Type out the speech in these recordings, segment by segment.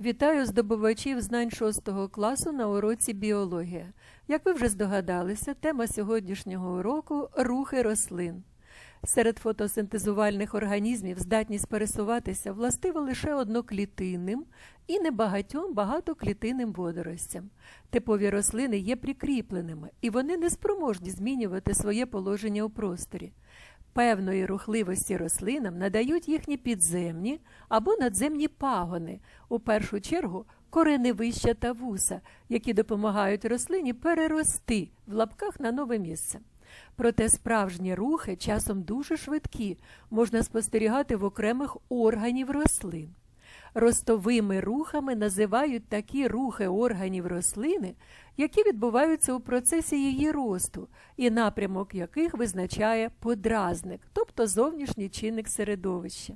Вітаю здобувачів знань 6 класу на уроці біологія. Як ви вже здогадалися, тема сьогоднішнього уроку рухи рослин. Серед фотосинтезувальних організмів здатність пересуватися властива лише одноклітинним і небагатьом багатоклітинним водоростям. Типові рослини є прикріпленими, і вони не спроможні змінювати своє положення у просторі. Певної рухливості рослинам надають їхні підземні або надземні пагони, у першу чергу кореневища та вуса, які допомагають рослині перерости в лапках на нове місце. Проте справжні рухи часом дуже швидкі, можна спостерігати в окремих органів рослин. Ростовими рухами називають такі рухи органів рослини, які відбуваються у процесі її росту, і напрямок яких визначає подразник, тобто зовнішній чинник середовища.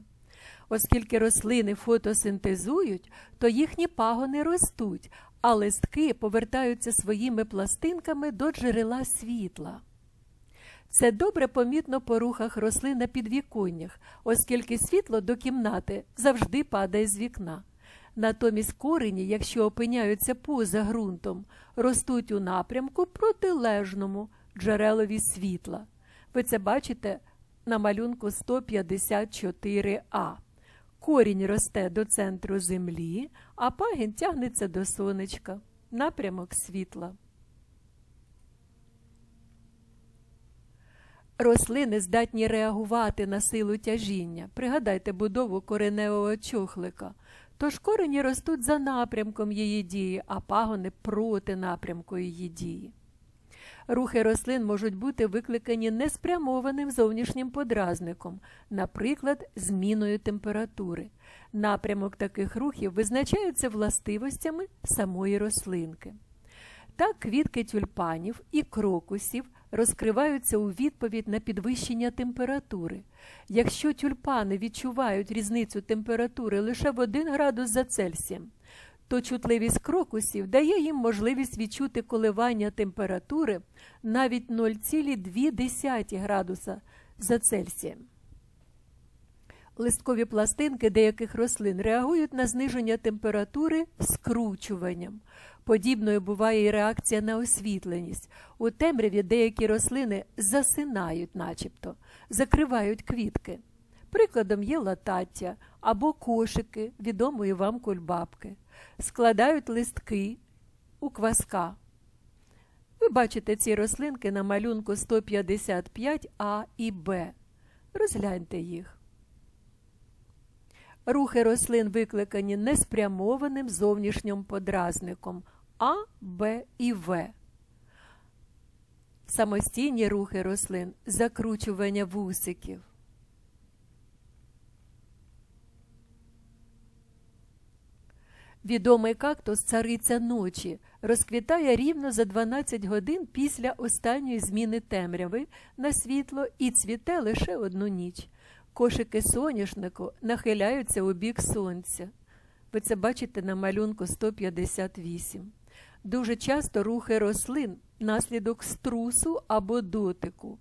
Оскільки рослини фотосинтезують, то їхні пагони ростуть, а листки повертаються своїми пластинками до джерела світла. Це добре помітно по рухах рослин на підвіконнях, оскільки світло до кімнати завжди падає з вікна. Натомість корені, якщо опиняються поза ґрунтом, ростуть у напрямку протилежному джерелові світла. Ви це бачите на малюнку 154А. Корінь росте до центру землі, а пагін тягнеться до сонечка. Напрямок світла. Рослини здатні реагувати на силу тяжіння. Пригадайте будову кореневого чохлика. Тож корені ростуть за напрямком її дії, а пагони проти напрямку її дії. Рухи рослин можуть бути викликані неспрямованим зовнішнім подразником, наприклад, зміною температури. Напрямок таких рухів визначається властивостями самої рослинки. Так квітки тюльпанів і крокусів розкриваються у відповідь на підвищення температури. Якщо тюльпани відчувають різницю температури лише в 1 градус за Цельсієм, то чутливість крокусів дає їм можливість відчути коливання температури навіть 0,2 градуса за Цельсієм. Листкові пластинки деяких рослин реагують на зниження температури скручуванням. Подібною буває і реакція на освітленість. У темряві деякі рослини засинають, начебто, закривають квітки. Прикладом є латаття або кошики відомої вам кульбабки, складають листки у кваска. Ви бачите ці рослинки на малюнку 155А і Б. Розгляньте їх. Рухи рослин викликані неспрямованим зовнішнім подразником А, Б і В. Самостійні рухи рослин закручування вусиків. Відомий кактус цариця ночі розквітає рівно за 12 годин після останньої зміни темряви на світло і цвіте лише одну ніч. Кошики соняшнику нахиляються у бік сонця. Ви це бачите на малюнку 158. Дуже часто рухи рослин наслідок струсу або дотику.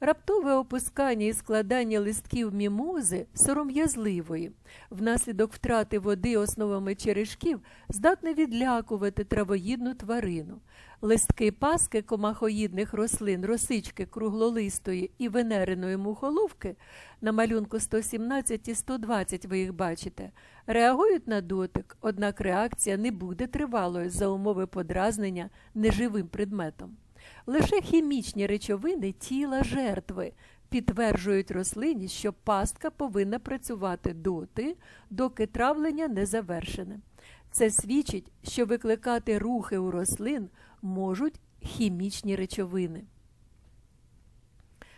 Раптове опускання і складання листків мімози сором'язливої, внаслідок втрати води основами черешків здатне відлякувати травоїдну тварину. Листки паски комахоїдних рослин, росички круглолистої і венериної мухоловки на малюнку 117 і 120 ви їх бачите, реагують на дотик, однак реакція не буде тривалою за умови подразнення неживим предметом. Лише хімічні речовини тіла жертви підтверджують рослині, що пастка повинна працювати доти, доки травлення не завершене. Це свідчить, що викликати рухи у рослин можуть хімічні речовини.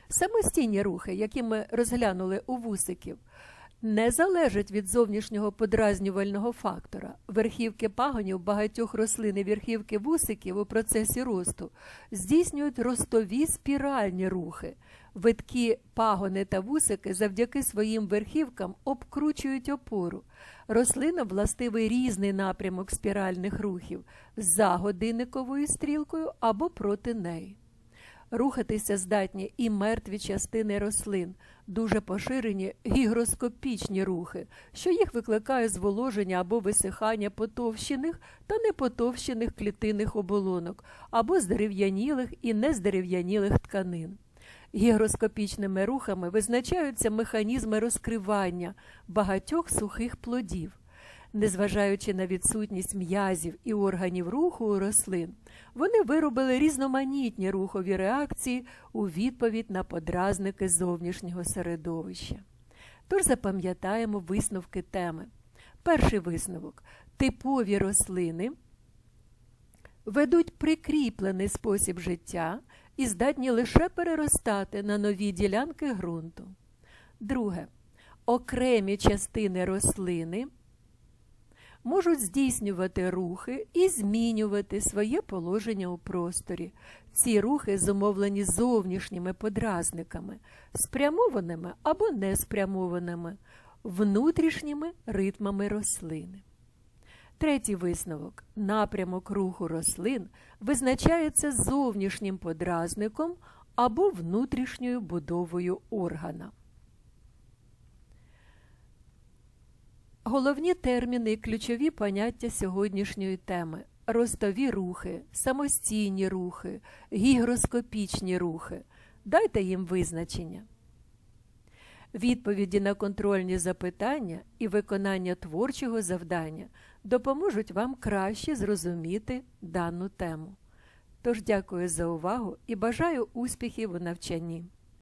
Самостійні рухи, які ми розглянули у вусиків, не залежать від зовнішнього подразнювального фактора. Верхівки пагонів багатьох рослин і верхівки вусиків у процесі росту здійснюють ростові спіральні рухи. Виткі пагони та вусики завдяки своїм верхівкам обкручують опору. Рослинам властивий різний напрямок спіральних рухів за годинниковою стрілкою або проти неї. Рухатися здатні і мертві частини рослин, Дуже поширені гігроскопічні рухи, що їх викликає зволоження або висихання потовщених та непотовщених клітинних оболонок або здерев'янілих і нездерев'янілих тканин. Гігроскопічними рухами визначаються механізми розкривання багатьох сухих плодів. Незважаючи на відсутність м'язів і органів руху у рослин, вони виробили різноманітні рухові реакції у відповідь на подразники зовнішнього середовища. Тож запам'ятаємо висновки теми. Перший висновок: типові рослини ведуть прикріплений спосіб життя і здатні лише переростати на нові ділянки ґрунту. Друге. Окремі частини рослини можуть здійснювати рухи і змінювати своє положення у просторі. Ці рухи зумовлені зовнішніми подразниками, спрямованими або неспрямованими, внутрішніми ритмами рослини. Третій висновок напрямок руху рослин визначається зовнішнім подразником або внутрішньою будовою органа. Головні терміни і ключові поняття сьогоднішньої теми ростові рухи, самостійні рухи, гігроскопічні рухи. Дайте їм визначення. Відповіді на контрольні запитання і виконання творчого завдання допоможуть вам краще зрозуміти дану тему. Тож дякую за увагу і бажаю успіхів у навчанні.